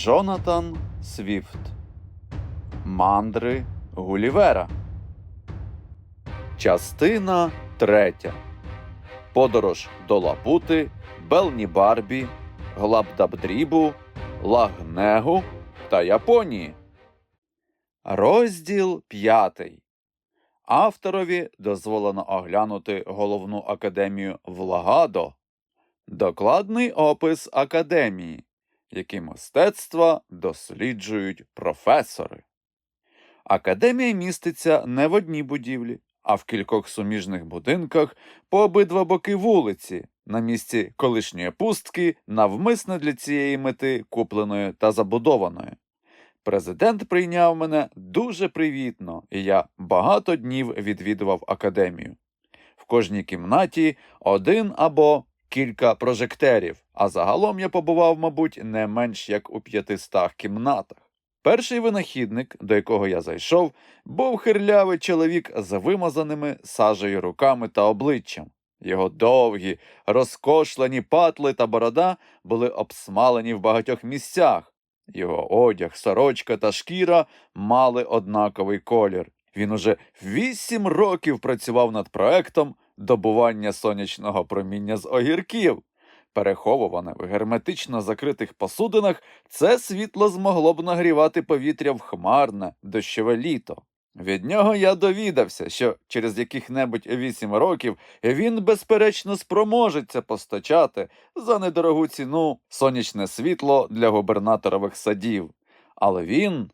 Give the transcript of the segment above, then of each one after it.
Джонатан Свіфт Мандри Гулівера. Частина третя. Подорож до Лапути, Белні Барбі, Глабдабдрібу, Лагнегу та Японії. Розділ п'ятий. Авторові дозволено оглянути головну академію Влагадо. Докладний опис академії, які мистецтва досліджують професори. Академія міститься не в одній будівлі, а в кількох суміжних будинках по обидва боки вулиці, на місці колишньої пустки, навмисне для цієї мети купленої та забудованої. Президент прийняв мене дуже привітно, і я багато днів відвідував академію. В кожній кімнаті один або кілька прожекторів, а загалом я побував, мабуть, не менш як у п'ятистах кімнатах. Перший винахідник, до якого я зайшов, був хирлявий чоловік з вимазаними сажею руками та обличчям. Його довгі, розкошлені патли та борода були обсмалені в багатьох місцях. Його одяг, сорочка та шкіра мали однаковий колір. Він уже вісім років працював над проектом добування сонячного проміння з огірків. Переховуване в герметично закритих посудинах, це світло змогло б нагрівати повітря в хмарне, дощове літо. Від нього я довідався, що через яких-небудь вісім років він, безперечно, спроможеться постачати за недорогу ціну сонячне світло для губернаторових садів. Але він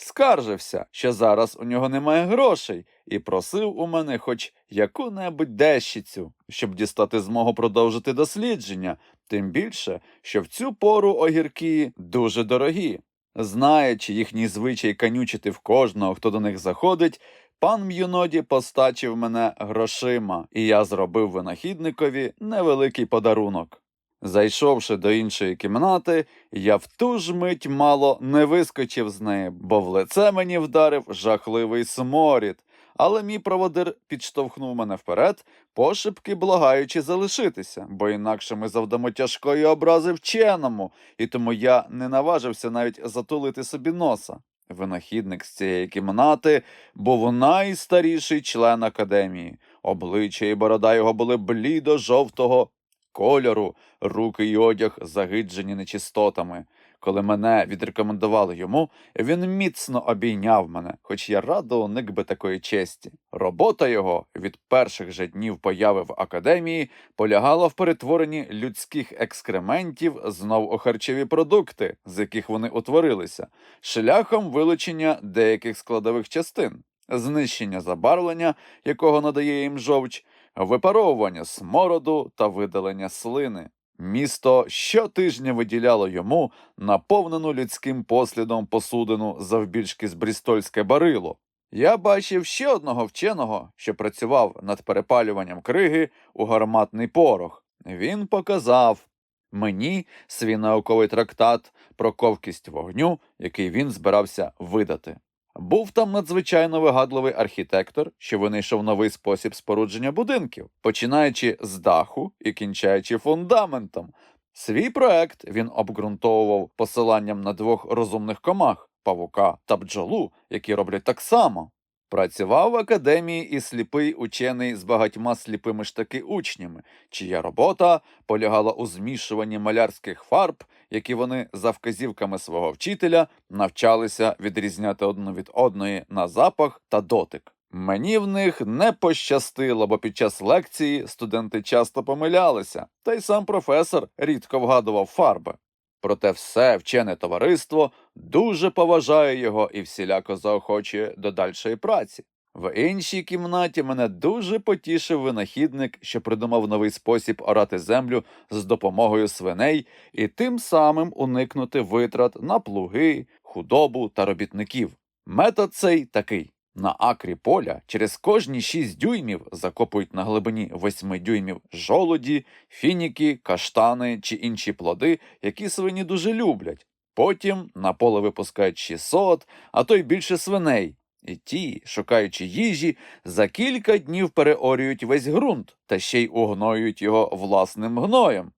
скаржився, що зараз у нього немає грошей, і просив у мене хоч яку-небудь дещицю, щоб дістати змогу продовжити дослідження, тим більше, що в цю пору огірки дуже дорогі. Знаючи їхній звичай канючити в кожного, хто до них заходить, пан М'юноді постачив мене грошима, і я зробив винахідникові невеликий подарунок. Зайшовши до іншої кімнати, я в ту ж мить мало не вискочив з неї, бо в лице мені вдарив жахливий сморід. Але мій проводир підштовхнув мене вперед, пошепки благаючи залишитися, бо інакше ми завдамо тяжкої образи вченому, і тому я не наважився навіть затулити собі носа. Винахідник з цієї кімнати був найстаріший член академії. Обличчя і борода його були блідо жовтого кольору, руки й одяг загиджені нечистотами. Коли мене відрекомендували йому, він міцно обійняв мене, хоч я радо уник би такої честі. Робота його від перших же днів появи в академії полягала в перетворенні людських екскрементів знов у харчові продукти, з яких вони утворилися, шляхом вилучення деяких складових частин, знищення забарвлення, якого надає їм жовч, випаровування смороду та видалення слини. Місто щотижня виділяло йому наповнену людським послідом посудину завбільшки з брістольське барило. Я бачив ще одного вченого, що працював над перепалюванням криги у гарматний порох. Він показав мені свій науковий трактат про ковкість вогню, який він збирався видати. Був там надзвичайно вигадливий архітектор, що винайшов новий спосіб спорудження будинків, починаючи з даху і кінчаючи фундаментом. Свій проект він обґрунтовував посиланням на двох розумних комах павука та бджолу, які роблять так само. Працював в академії і сліпий учений з багатьма сліпими ж таки учнями, чия робота полягала у змішуванні малярських фарб, які вони за вказівками свого вчителя навчалися відрізняти одну від одної на запах та дотик. Мені в них не пощастило, бо під час лекції студенти часто помилялися, та й сам професор рідко вгадував фарби. Проте все вчене товариство дуже поважає його і всіляко заохочує до дальшої праці. В іншій кімнаті мене дуже потішив винахідник, що придумав новий спосіб орати землю з допомогою свиней і тим самим уникнути витрат на плуги, худобу та робітників. Метод цей такий. На акрі поля через кожні 6 дюймів закопують на глибині 8 дюймів жолуді, фініки, каштани чи інші плоди, які свині дуже люблять. Потім на поле випускають 600, а то й більше свиней. І ті, шукаючи їжі, за кілька днів переорюють весь ґрунт та ще й угноюють його власним гноєм.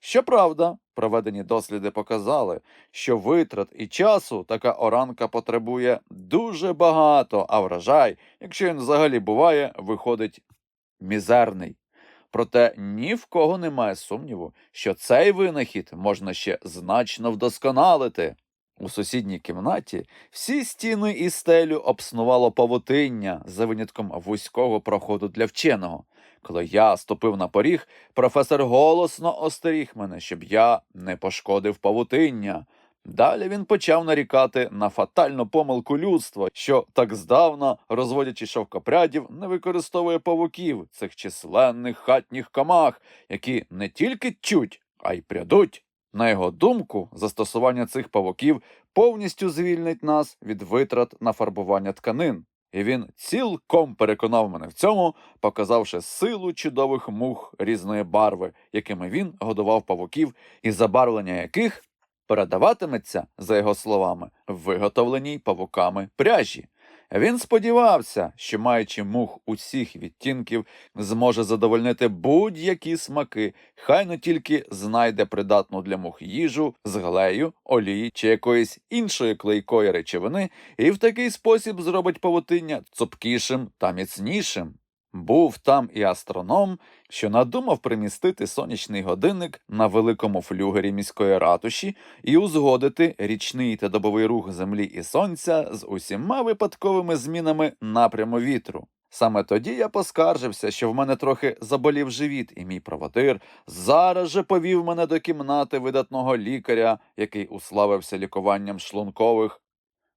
Щоправда, проведені досліди показали, що витрат і часу така оранка потребує дуже багато, а врожай, якщо він взагалі буває, виходить мізерний. Проте ні в кого немає сумніву, що цей винахід можна ще значно вдосконалити. У сусідній кімнаті всі стіни і стелю обснувало павутиння за винятком вузького проходу для вченого. Коли я ступив на поріг, професор голосно остеріг мене, щоб я не пошкодив павутиння. Далі він почав нарікати на фатальну помилку людства, що так здавна, розводячи шовкопрядів, не використовує павуків, цих численних хатніх комах, які не тільки чуть, а й прядуть. На його думку, застосування цих павуків повністю звільнить нас від витрат на фарбування тканин. І він цілком переконав мене в цьому, показавши силу чудових мух різної барви, якими він годував павуків, і забарвлення яких передаватиметься, за його словами, в виготовленій павуками пряжі. Він сподівався, що, маючи мух усіх відтінків, зможе задовольнити будь-які смаки, хай не тільки знайде придатну для мух їжу з глею, олії чи якоїсь іншої клейкої речовини, і в такий спосіб зробить павутиння цупкішим та міцнішим. Був там і астроном, що надумав примістити сонячний годинник на великому флюгері міської ратуші і узгодити річний та добовий рух Землі і Сонця з усіма випадковими змінами напряму вітру. Саме тоді я поскаржився, що в мене трохи заболів живіт, і мій проводир зараз же повів мене до кімнати видатного лікаря, який уславився лікуванням шлункових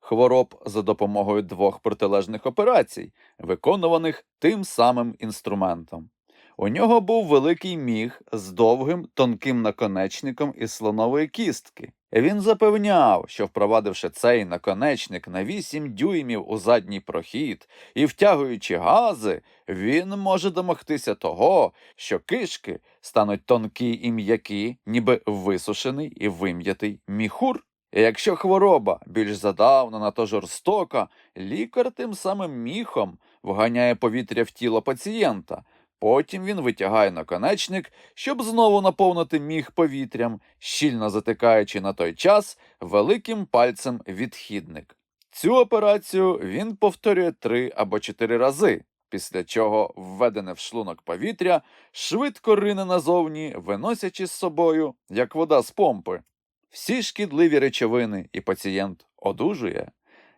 хвороб за допомогою двох протилежних операцій, виконуваних тим самим інструментом. У нього був великий міг з довгим тонким наконечником із слонової кістки. Він запевняв, що впровадивши цей наконечник на 8 дюймів у задній прохід і втягуючи гази, він може домогтися того, що кишки стануть тонкі і м'які, ніби висушений і вим'ятий міхур. І якщо хвороба більш задавнена та жорстока, лікар тим самим міхом вганяє повітря в тіло пацієнта. Потім він витягає наконечник, щоб знову наповнити міг повітрям, щільно затикаючи на той час великим пальцем відхідник. Цю операцію він повторює три або чотири рази, після чого введене в шлунок повітря швидко рине назовні, виносячи з собою, як вода з помпи. Всі шкідливі речовини, і пацієнт одужує.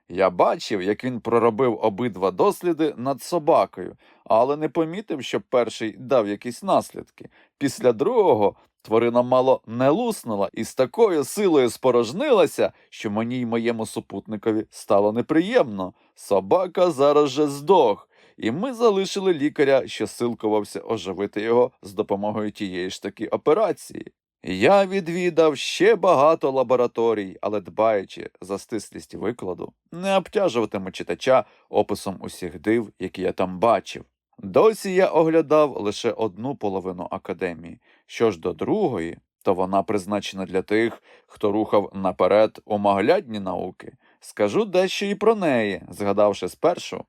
Я бачив, як він проробив обидва досліди над собакою, але не помітив, що перший дав якісь наслідки. Після другого тварина мало не луснула і з такою силою спорожнилася, що мені й моєму супутникові стало неприємно. Собака зараз же здох, і ми залишили лікаря, що силкувався оживити його з допомогою тієї ж таки операції. Я відвідав ще багато лабораторій, але дбаючи за стислість викладу, не обтяжуватиму читача описом усіх див, які я там бачив. Досі я оглядав лише одну половину академії. Що ж до другої, то вона призначена для тих, хто рухав наперед умоглядні науки. Скажу дещо і про неї, згадавши спершу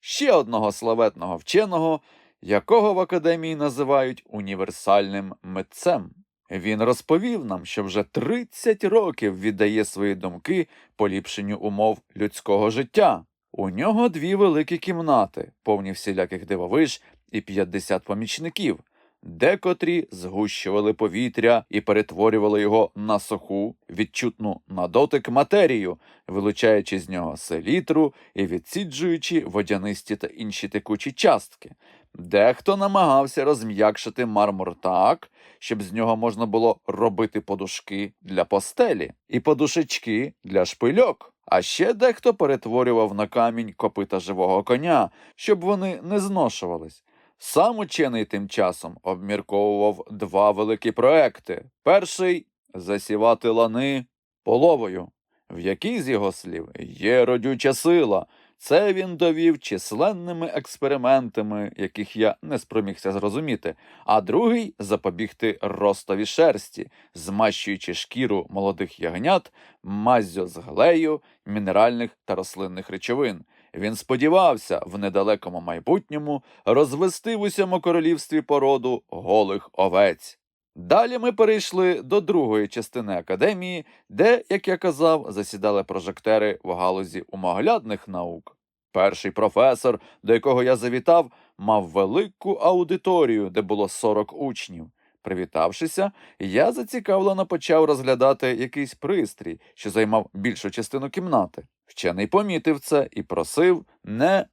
ще одного славетного вченого, якого в академії називають універсальним митцем. Він розповів нам, що вже 30 років віддає свої думки поліпшенню умов людського життя. У нього дві великі кімнати, повні всіляких дивовиж і 50 помічників. Декотрі згущували повітря і перетворювали його на суху, відчутну на дотик матерію, вилучаючи з нього селітру і відсіджуючи водянисті та інші текучі частки. Дехто намагався розм'якшити мармур так, щоб з нього можна було робити подушки для постелі і подушечки для шпильок. А ще дехто перетворював на камінь копита живого коня, щоб вони не зношувались. Сам учений тим часом обмірковував два великі проекти. Перший засівати лани половою, в якій з його слів є родюча сила. Це він довів численними експериментами, яких я не спромігся зрозуміти, а другий запобігти ростові шерсті, змащуючи шкіру молодих ягнят маззю з глею, мінеральних та рослинних речовин. Він сподівався в недалекому майбутньому розвести в усьому королівстві породу голих овець. Далі ми перейшли до другої частини академії, де, як я казав, засідали прожектери в галузі умоглядних наук. Перший професор, до якого я завітав, мав велику аудиторію, де було 40 учнів. Привітавшися, я зацікавлено почав розглядати якийсь пристрій, що займав більшу частину кімнати. Вчений помітив це і просив не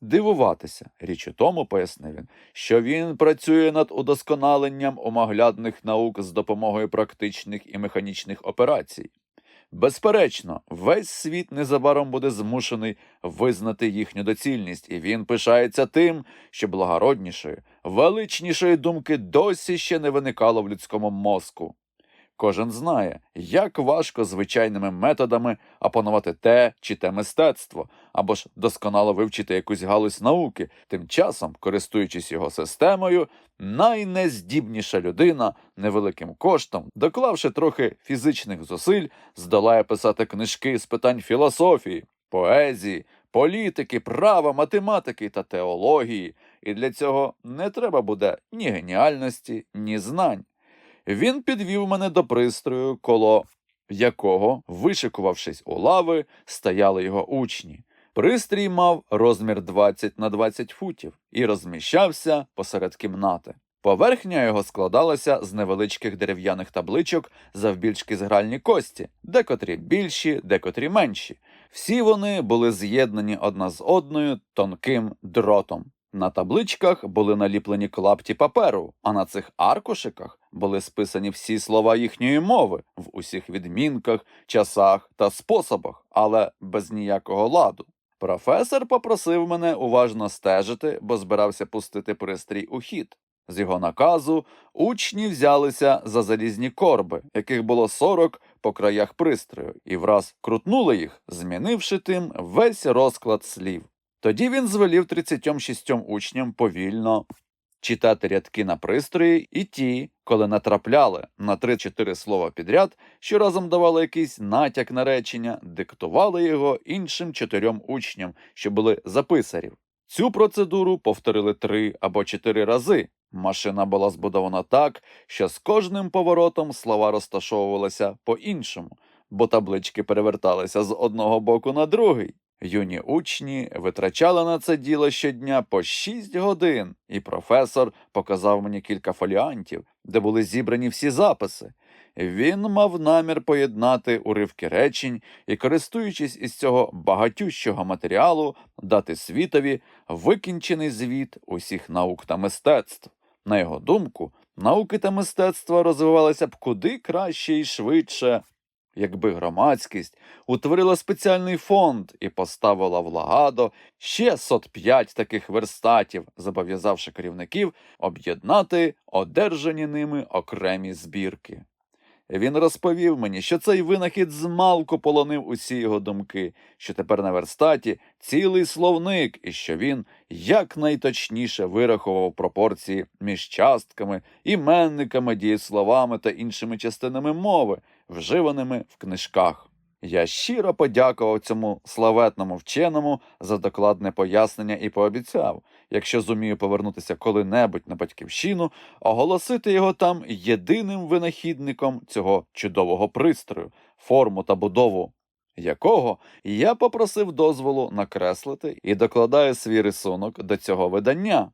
дивуватися. Річ у тому, пояснив він, що він працює над удосконаленням омоглядних наук з допомогою практичних і механічних операцій. Безперечно, весь світ незабаром буде змушений визнати їхню доцільність, і він пишається тим, що благороднішої, величнішої думки досі ще не виникало в людському мозку. Кожен знає, як важко звичайними методами опанувати те чи те мистецтво, або ж досконало вивчити якусь галузь науки, тим часом, користуючись його системою, найнездібніша людина невеликим коштом, доклавши трохи фізичних зусиль, здолає писати книжки з питань філософії, поезії, політики, права, математики та теології, і для цього не треба буде ні геніальності, ні знань. Він підвів мене до пристрою, коло якого, вишикувавшись у лави, стояли його учні. Пристрій мав розмір 20 на 20 футів і розміщався посеред кімнати. Поверхня його складалася з невеличких дерев'яних табличок завбільшки з гральні кості, декотрі більші, декотрі менші. Всі вони були з'єднані одна з одною тонким дротом. На табличках були наліплені клапті паперу, а на цих аркушиках були списані всі слова їхньої мови в усіх відмінках, часах та способах, але без ніякого ладу. Професор попросив мене уважно стежити, бо збирався пустити пристрій у хід. З його наказу учні взялися за залізні корби, яких було 40 по краях пристрою, і враз крутнули їх, змінивши тим весь розклад слів. Тоді він звелів 36 учням повільно читати рядки на пристрої, і ті, коли натрапляли на 3-4 слова підряд, що разом давали якийсь натяк на речення, диктували його іншим чотирьом учням, що були за писарів. Цю процедуру повторили три або чотири рази. Машина була збудована так, що з кожним поворотом слова розташовувалися по-іншому, бо таблички переверталися з одного боку на другий. Юні учні витрачали на це діло щодня по 6 годин, і професор показав мені кілька фоліантів, де були зібрані всі записи. Він мав намір поєднати уривки речень і, користуючись із цього багатющого матеріалу, дати світові викінчений звіт усіх наук та мистецтв. На його думку, науки та мистецтва розвивалися б куди краще і швидше, якби громадськість утворила спеціальний фонд і поставила в Лагадо ще сот п'ять таких верстатів, зобов'язавши керівників об'єднати одержані ними окремі збірки. Він розповів мені, що цей винахід змалку полонив усі його думки, що тепер на верстаті цілий словник, і що він якнайточніше вирахував пропорції між частками, іменниками, дієсловами та іншими частинами мови, вживаними в книжках. Я щиро подякував цьому славетному вченому за докладне пояснення і пообіцяв, якщо зумію повернутися коли-небудь на батьківщину, оголосити його там єдиним винахідником цього чудового пристрою, форму та будову якого я попросив дозволу накреслити і докладаю свій рисунок до цього видання.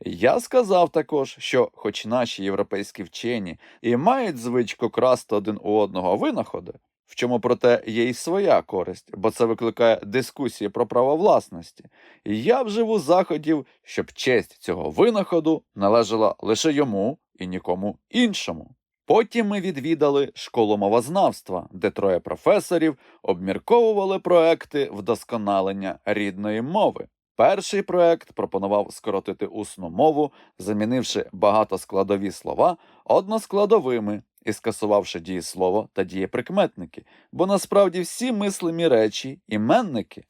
Я сказав також, що, хоч наші європейські вчені і мають звичку красти один у одного винаходи, в чому проте є й своя користь, бо це викликає дискусії про право власності. І Я вживу заходів, щоб честь цього винаходу належала лише йому і нікому іншому. Потім ми відвідали школу мовознавства, де троє професорів обмірковували проекти вдосконалення рідної мови. Перший проект пропонував скоротити усну мову, замінивши багатоскладові слова односкладовими і скасувавши дієслово та дієприкметники, бо насправді всі мислимі речі іменники.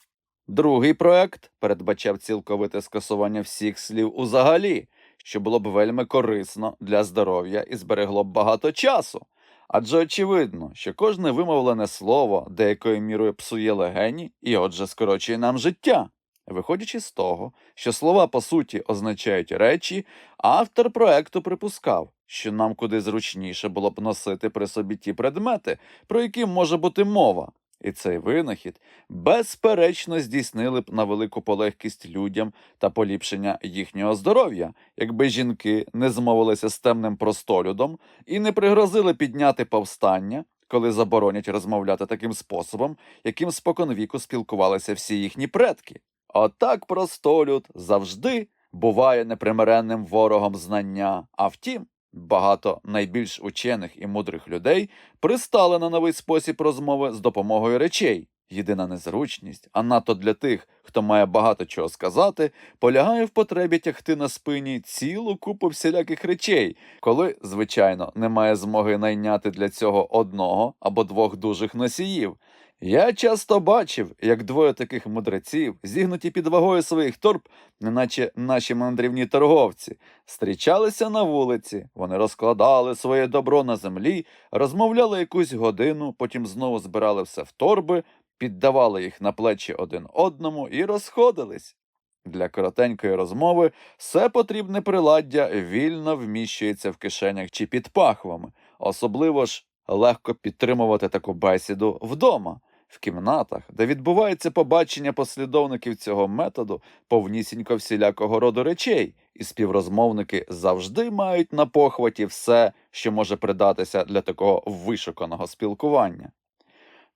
Другий проект передбачав цілковите скасування всіх слів узагалі, що було б вельми корисно для здоров'я і зберегло б багато часу. Адже очевидно, що кожне вимовлене слово деякою мірою псує легені і отже скорочує нам життя. Виходячи з того, що слова по суті означають речі, автор проекту припускав, що нам куди зручніше було б носити при собі ті предмети, про які може бути мова. І цей винахід безперечно здійснили б на велику полегкість людям та поліпшення їхнього здоров'я, якби жінки не змовилися з темним простолюдом і не пригрозили підняти повстання, коли заборонять розмовляти таким способом, яким споконвіку спілкувалися всі їхні предки. Отак простолюд завжди буває непримиренним ворогом знання. А втім, багато найбільш учених і мудрих людей пристали на новий спосіб розмови з допомогою речей. Єдина незручність, а надто для тих, хто має багато чого сказати, полягає в потребі тягти на спині цілу купу всіляких речей, коли, звичайно, немає змоги найняти для цього одного або двох дужих носіїв. Я часто бачив, як двоє таких мудреців, зігнуті під вагою своїх торб, неначе наші мандрівні торговці, зустрічалися на вулиці, вони розкладали своє добро на землі, розмовляли якусь годину, потім знову збирали все в торби, піддавали їх на плечі один одному і розходились. Для коротенької розмови все потрібне приладдя вільно вміщується в кишенях чи під пахвами, особливо ж легко підтримувати таку бесіду вдома, в кімнатах, де відбувається побачення послідовників цього методу, повнісінько всілякого роду речей, і співрозмовники завжди мають на похваті все, що може придатися для такого вишуканого спілкування.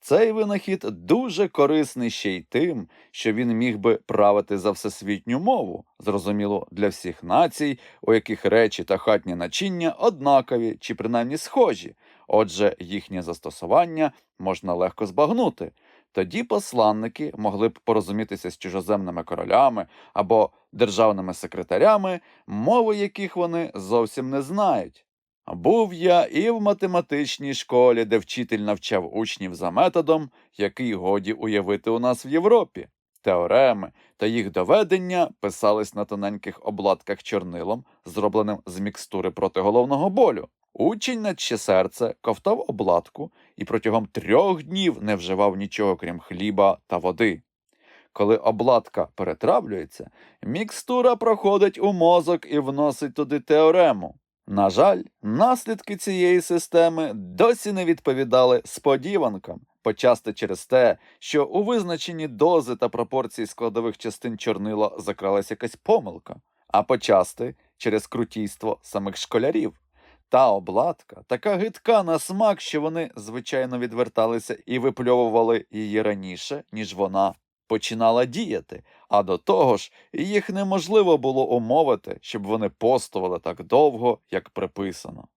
Цей винахід дуже корисний ще й тим, що він міг би правити за всесвітню мову, зрозуміло для всіх націй, у яких речі та хатні начиння однакові чи принаймні схожі, отже, їхнє застосування можна легко збагнути. Тоді посланники могли б порозумітися з чужоземними королями або державними секретарями, мови яких вони зовсім не знають. Був я і в математичній школі, де вчитель навчав учнів за методом, який годі уявити у нас в Європі. Теореми та їх доведення писались на тоненьких обладках чорнилом, зробленим з мікстури проти головного болю. Учень наче серце ковтав обладку і протягом трьох днів не вживав нічого крім хліба та води. Коли обладка перетравлюється, мікстура проходить у мозок і вносить туди теорему. На жаль, наслідки цієї системи досі не відповідали сподіванкам, почасти через те, що у визначенні дози та пропорцій складових частин чорнила закралась якась помилка, а почасти через крутійство самих школярів. Та обладка така гидка на смак, що вони, звичайно, відверталися і випльовували її раніше, ніж вона починала діяти, а до того ж, їх неможливо було умовити, щоб вони постували так довго, як приписано.